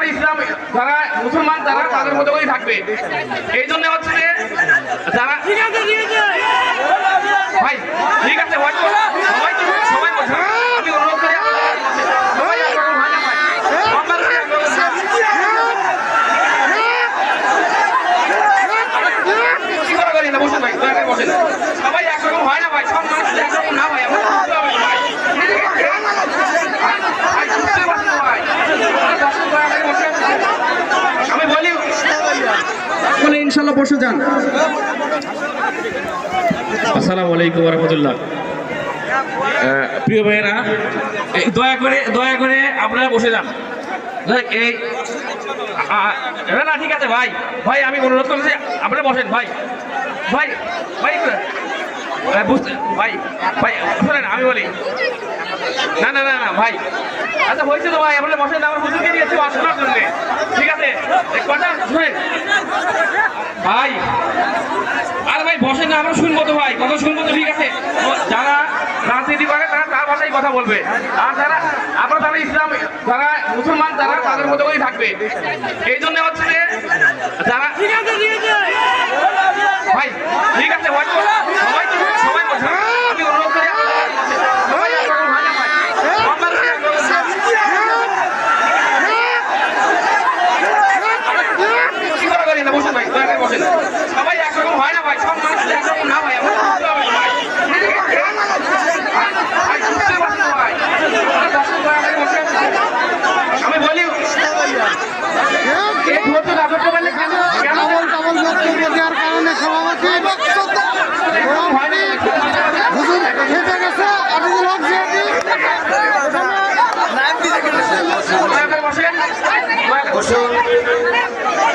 তারা ইসলাম যারা মুসলমান তারা তাদের মতো করেই থাকবে। এই জন্য হচ্ছে যে যারা ভাই ঠিক আছে ভাই সবাই সবাই বলছে আমি অনুরোধ করি আপনাদের কাছে, সবাই একরকম হয় না ভাই সম্মান করে একরকম বেশি করে করি না, বসুন ভাই, দয়া করে বসেন। সবাই একরকম হয় না ভাই, সব মানুষ একরকম না ভাই, আমরা বুঝতে হবে ভাই। ভাই, বুঝতে পারছি না ভাই। দর্শক দয়া করে বসে আছেন। আমি বলি বলে ইনশাল্লাহ বসে যান। আসসালামু আলাইকুম রহমতুল্লাহ প্রিয় ভাইয়েরা দয়া করে দয়া করে আপনারা বসে যান। এই না না, ঠিক আছে, ভাই ভাই, আমি অনুরোধ করছি, আপনারা বসেন, ভাই ভাই ভাই বুঝতে, ভাই ভাই, শোনেন, আমি বলি, না না না না, ভাই আচ্ছা হয়েছে তো, ভাই, আপনারা বসেন, আমার হুজুরকে ওয়াজ শোনার জন্য ঠিক আছে? কথা, শুনেন ভাই। আরে ভাই বসে না আমরা শুনব তো ভাই কথা শুনব তো ঠিক আছে। যারা রাজনীতি করে তারা তার ভাষায় কথা বলবে। আর যারা আমরা তারা ইসলাম যারা মুসলমান তারা তাদের মতো করেই থাকবে। এই জন্য হচ্ছে যে যারা ভাই ঠিক আছে ভাই সবাই সবাই বলছে আমি অনুরোধ করি আপনাদের কাছে, সবাই একরকম হয় না ভাই সম্মান করে একরকম করে না, বসুন ভাই, দয়া করে বসেন। সবাই একরকম হয় না ভাই, সব মানুষ একরকম না ভাই, আমরা। আমি বলি কারণে সভাপতি খেপে গেছে দয়া করে বসেন।